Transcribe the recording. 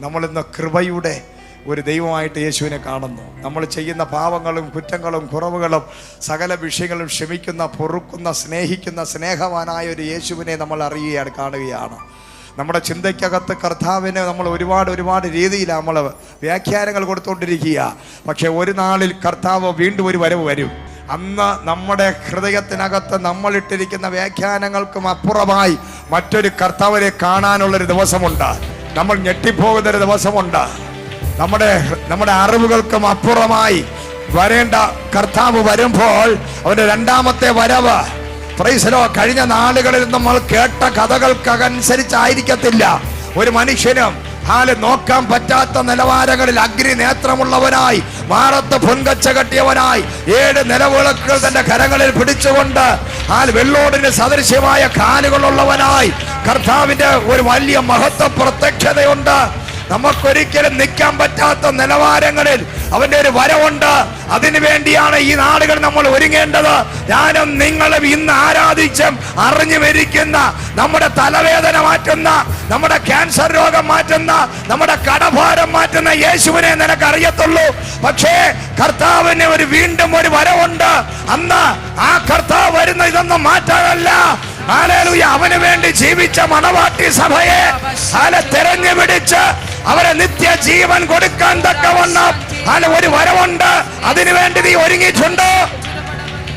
നമ്മളിന്ന് കൃപയുടെ ഒരു ദൈവമായിട്ട് യേശുവിനെ കാണുന്നു. നമ്മൾ ചെയ്യുന്ന പാവങ്ങളും കുറ്റങ്ങളും കുറവുകളും സകല വിഷയങ്ങളും ക്ഷമിക്കുന്ന പൊറുക്കുന്ന സ്നേഹിക്കുന്ന സ്നേഹവാനായ ഒരു യേശുവിനെ നമ്മൾ അറിയുകയാണ് കാണുകയാണ്. നമ്മുടെ ചിന്തയ്ക്കകത്ത് കർത്താവിനെ നമ്മൾ ഒരുപാട് ഒരുപാട് രീതിയിൽ നമ്മൾ വ്യാഖ്യാനങ്ങൾ കൊടുത്തുകൊണ്ടിരിക്കുക പക്ഷേ ഒരു നാളിൽ കർത്താവ് വീണ്ടും ഒരു വരവ് വരും. അന്ന് നമ്മുടെ ഹൃദയത്തിനകത്ത് നമ്മൾ ഇട്ടിരിക്കുന്ന വ്യാഖ്യാനങ്ങൾക്കും അപ്പുറമായി മറ്റൊരു കർത്താവിനെ കാണാനുള്ളൊരു ദിവസമുണ്ട്. നമ്മൾ ഞെട്ടിപ്പോകുന്നൊരു ദിവസമുണ്ട്. നമ്മുടെ നമ്മുടെ അറിവുകൾക്കും അപ്പുറമായി വരേണ്ട കർത്താവ് വരുമ്പോൾ അവന്റെ രണ്ടാമത്തെ വരവ്. പ്രൈസലോ കഴിഞ്ഞ നാളുകളിൽ നമ്മൾ കേട്ട കഥകൾക്കനുസരിച്ചായിരിക്കത്തില്ല. ഒരു മനുഷ്യനും ഹാൽ നോക്കാൻ പറ്റാത്ത നിലവാരങ്ങളിൽ അഗ്നി നേത്രമുള്ളവനായി മാറത്ത് പൊൻകച്ച കെട്ടിയവനായി ഏഴ് നിലവിളക്കുകൾ തന്റെ കരങ്ങളിൽ പിടിച്ചുകൊണ്ട് ഹാൽ വെള്ളോടിന് സദൃശ്യമായ കാലുകളുള്ളവനായി കർത്താവിന്റെ ഒരു വലിയ മഹത്വ പ്രത്യക്ഷതയുണ്ട്. നമുക്കൊരിക്കലും നിൽക്കാൻ പറ്റാത്ത നിലവാരങ്ങളിൽ അവന്റെ ഒരു വരവുണ്ട്. അതിനു വേണ്ടിയാണ് ഈ നാടുകൾ നമ്മൾ ഒരുങ്ങേണ്ടത്. ഞാനും നിങ്ങളും ഇന്ന് ആരാധിച്ചും അറിഞ്ഞു മരിക്കുന്ന നമ്മുടെ തലവേദന മാറ്റുന്ന നമ്മുടെ ക്യാൻസർ രോഗം മാറ്റുന്ന നമ്മുടെ കടഭാരം മാറ്റുന്ന യേശുവിനെ നിനക്ക് അറിയത്തുള്ളൂ പക്ഷേ കർത്താവിന് ഒരു വീണ്ടും ഒരു വരവുണ്ട്. അന്ന് ആ കർത്താവ് വരുന്ന ഇതൊന്നും മാറ്റാനല്ല. ഹല്ലേലൂയ അവന് വേണ്ടി ജീവിച്ച മണവാട്ടി സഭയെ ഹാലെ തെരഞ്ഞു പിടിച്ച് അവരെ നിത്യ ജീവൻ കൊടുക്കാൻ തക്കവണ്ണം ഹാലെ ഒരു വരവുണ്ട്. അതിനു വേണ്ടി നീ ഒരുങ്ങിയിട്ടുണ്ടോ.